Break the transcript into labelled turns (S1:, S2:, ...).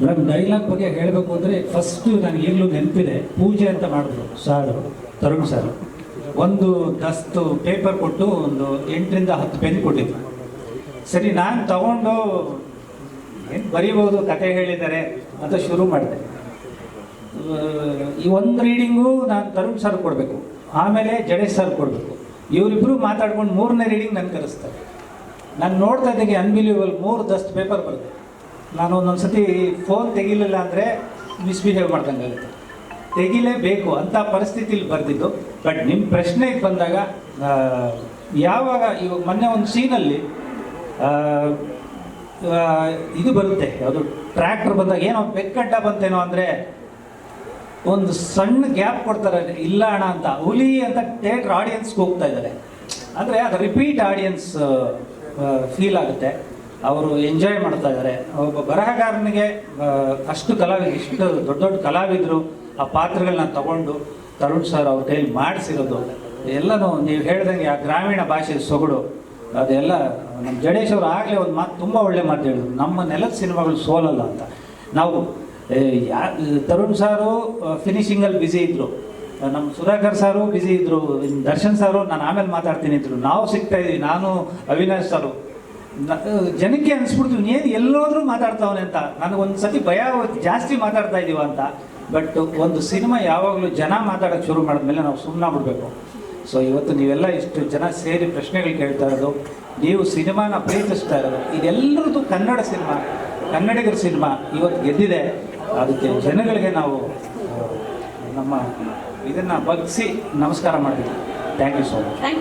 S1: Madam dialogue ಬಗ್ಗೆ ಹೇಳಬೇಕು ಅಂದರೆ ಫಸ್ಟು ನನಗೆ ಈಗಲೂ ನೆನಪಿದೆ. ಪೂಜೆ ಅಂತ ಮಾಡಿದ್ರು. ಸಾರು. ತರುಣ್ ಸರ್. ಒಂದು ದಸ್ತು ಪೇಪರ್ ಕೊಟ್ಟು ಒಂದು ಎಂಟರಿಂದ ಹತ್ತು ಪೆನ್ ಕೊಟ್ಟಿದ್ರು. ಸರಿ ನಾನು ತಗೊಂಡು ಏನು ಬರೀಬಹುದು ಕತೆ ಹೇಳಿದ್ದಾರೆ ಅಂತ ಶುರು ಮಾಡಿದೆ. ಈ ಒಂದು ರೀಡಿಂಗು ನಾನು ತರುಣ್ ಸರ್ ಕೊಡಬೇಕು. ಆಮೇಲೆ ಜಡೇಶ್ ಸರ್ ಕೊಡಬೇಕು. ಇವರಿಬ್ಬರು ಮಾತಾಡ್ಕೊಂಡು ಮೂರನೇ ರೀಡಿಂಗ್ ನಾನು ಕರೆಸ್ತಾರೆ. ನಾನು ನೋಡ್ತಾ ಇದ್ದಾಗೆ ಅನ್ಬಿಲೀವಲ್ ಮೂರು ದಸ್ತು ಪೇಪರ್ ಬರುತ್ತೆ. ನಾನು ಒಂದೊಂದು ಸತಿ ಫೋನ್ ತೆಗಿಲಿಲ್ಲ ಅಂದರೆ ಮಿಸ್ಬಿಹೇವ್ ಮಾಡ್ದಂಗೆ ಆಗುತ್ತೆ ತೆಗಿಲೇಬೇಕು ಅಂತ ಪರಿಸ್ಥಿತಿಲಿ ಬರೆದಿದ್ದು ಬಟ್ ನಿಮ್ಮ ಪ್ರಶ್ನೆಗೆ ಬಂದಾಗ ಯಾವಾಗ, ಇವಾಗ ಮೊನ್ನೆ ಒಂದು ಸೀನಲ್ಲಿ ಇದು ಬರುತ್ತೆ, ಯಾವುದು ಟ್ರ್ಯಾಕ್ಟರ್ ಬಂದಾಗ ಏನೋ ಬೆಕ್ಕಡ್ಡ ಬಂತೇನೋ ಅಂದರೆ, ಒಂದು ಸಣ್ಣ ಗ್ಯಾಪ್ ಕೊಡ್ತಾರೆ, ಇಲ್ಲ ಅಣ್ಣ ಅಂತ, ಹುಲಿ ಅಂತ ಥಿಯೇಟ್ರ್ ಆಡಿಯನ್ಸ್ಗೆ ಹೋಗ್ತಾ ಇದ್ದಾರೆ. ಅಂದರೆ ಅದು ರಿಪೀಟ್ ಆಡಿಯನ್ಸ್ ಫೀಲ್ ಆಗುತ್ತೆ. ಅವರು ಎಂಜಾಯ್ ಮಾಡ್ತಾ ಇದ್ದಾರೆ ಒಬ್ಬ ಬರಹಗಾರನಿಗೆ ಅಷ್ಟು ಕಲಾವಿದ, ಇಷ್ಟು ದೊಡ್ಡ ದೊಡ್ಡ ಕಲಾವಿದರು ಆ ಪಾತ್ರಗಳನ್ನ ತಗೊಂಡು ತರುಣ್ ಸರ್ ಅವ್ರ ಕೈಲಿ ಮಾಡಿಸಿರೋದು. ಎಲ್ಲನೂ ನೀವು ಹೇಳ್ದಂಗೆ ಆ ಗ್ರಾಮೀಣ ಭಾಷೆ ಸೊಗಡು, ಅದೆಲ್ಲ ನಮ್ಮ ಜಡೇಶ್ ಅವರು ಆಗಲೇ ಒಂದು ಮಾತು ತುಂಬ ಒಳ್ಳೆ ಮಾತು ಹೇಳಿದ್ರು ನಮ್ಮ ನೆಲದ ಸಿನಿಮಾಗಳು ಸೋಲಲ್ಲ ಅಂತ. ನಾವು ಯಾ, ತರುಣ್ ಸಾರು ಫಿನಿಶಿಂಗಲ್ಲಿ ಬ್ಯುಸಿ ಇದ್ದರು ನಮ್ಮ ಸುಧಾಕರ್ ಸಾರು ಬ್ಯುಸಿ ಇದ್ದರು ದರ್ಶನ್ ಸಾರು, ನಾನು ಆಮೇಲೆ ಮಾತಾಡ್ತೀನಿ ಇದ್ರು ನಾವು ಸಿಗ್ತಾ ಇದ್ವಿ, ನಾನು, ಅವಿನಾಶ್ ಸಾರು. ಜನಕ್ಕೆ ಅನ್ಸ್ಬಿಡ್ತೀವಿ, ನೀನು ಎಲ್ಲೋದ್ರೂ ಮಾತಾಡ್ತಾವನೆ ಅಂತ. ನನಗೊಂದು ಸತಿ ಭಯ ಜಾಸ್ತಿ ಮಾತಾಡ್ತಾ ಇದ್ದೀವ ಅಂತ. ಬಟ್ ಒಂದು ಸಿನಿಮಾ ಯಾವಾಗಲೂ ಜನ ಮಾತಾಡೋಕ್ಕೆ ಶುರು ಮಾಡಿದ್ಮೇಲೆ ನಾವು ಸುಮ್ಮನೆ ಬಿಡಬೇಕು ಸೊ ಇವತ್ತು ನೀವೆಲ್ಲ ಇಷ್ಟು ಜನ ಸೇರಿ ಪ್ರಶ್ನೆಗಳು ಕೇಳ್ತಾ ಇರೋದು, ನೀವು ಸಿನಿಮಾನ ಪ್ರೀತಿಸ್ತಾ ಇರೋದು, ಇದೆಲ್ಲರದ್ದು ಕನ್ನಡ ಸಿನಿಮಾ, ಕನ್ನಡಿಗರ ಸಿನಿಮಾ ಇವತ್ತು ಗೆದ್ದಿದೆ. ಅದಕ್ಕೆ ಜನಗಳಿಗೆ ನಾವು ನಮ್ಮ ಇದನ್ನು ಬಗ್ಸಿ ನಮಸ್ಕಾರ ಮಾಡ್ತೀವಿ. Thank you so much